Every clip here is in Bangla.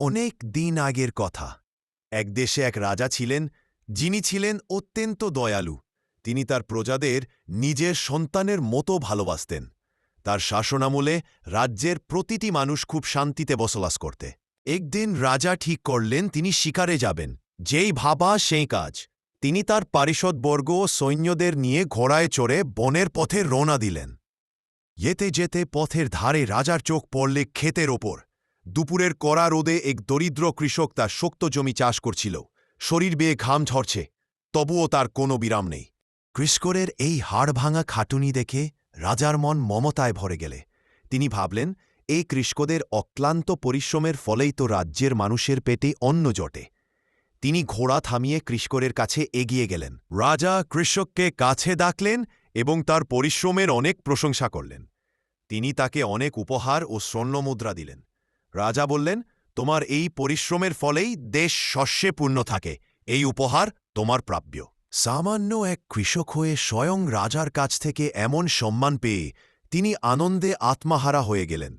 অনেক দিন আগের কথা। এক দেশে এক রাজা ছিলেন, যিনি ছিলেন অত্যন্ত দয়ালু। তিনি তার প্রজাদের নিজের সন্তানের মতো ভালোবাসতেন। তার শাসনামলে রাজ্যের প্রতিটি মানুষ খুব শান্তিতে বসবাস করতে। একদিন রাজা ঠিক করলেন, তিনি শিকারে যাবেন। যেই ভাবা, সেই কাজ। তিনি তার পারিষদবর্গ ও সৈন্যদের নিয়ে ঘোড়ায় চড়ে বনের পথে রওনা দিলেন। যেতে যেতে পথের ধারে রাজার চোখ পড়লে ক্ষেতের ওপর। দুপুরের কড়া রোদে এক দরিদ্র কৃষক তার শক্ত জমি চাষ করছিল। শরীর বেয়ে ঘাম ঝরছে, তবুও তার কোনো বিরাম নেই। কৃষ্করের এই হাড় ভাঙা খাটুনি দেখে রাজার মন মমতায় ভরে গেলে। তিনি ভাবলেন এই কৃষ্কদের অক্লান্ত পরিশ্রমের ফলেই তো রাজ্যের মানুষের পেটে অন্ন জটে। তিনি ঘোড়া থামিয়ে কৃষ্করের কাছে এগিয়ে গেলেন। রাজা কৃষককে কাছে ডাকলেন এবং তার পরিশ্রমের অনেক প্রশংসা করলেন। তিনি তাকে অনেক উপহার ও স্বর্ণমুদ্রা দিলেন। রাজা বললেন, তোমার এই পরিশ্রমের ফলেই দেশ শস্যে পূর্ণ থাকে। এই উপহার তোমার প্রাপ্য। সামান্য এক কৃষক হয়ে স্বয়ং রাজার কাছ থেকে এমন সম্মান পেয়ে তিনি আনন্দে আত্মাহারা হয়ে গেলেন।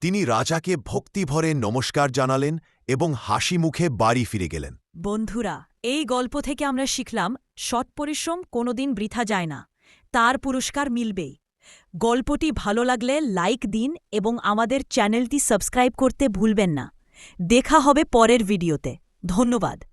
তিনি রাজাকে ভক্তিভরে নমস্কার জানালেন এবং হাসি মুখে বাড়ি ফিরে গেলেন। বন্ধুরা, এই গল্প থেকে আমরা শিখলাম, সৎ পরিশ্রম কোনোদিন বৃথা যায় না। তার পুরস্কার মিলবেই। গল্পটি ভালো লাগলে লাইক দিন এবং আমাদের চ্যানেলটি সাবস্ক্রাইব করতে ভুলবেন না। দেখা হবে পরের ভিডিওতে। ধন্যবাদ।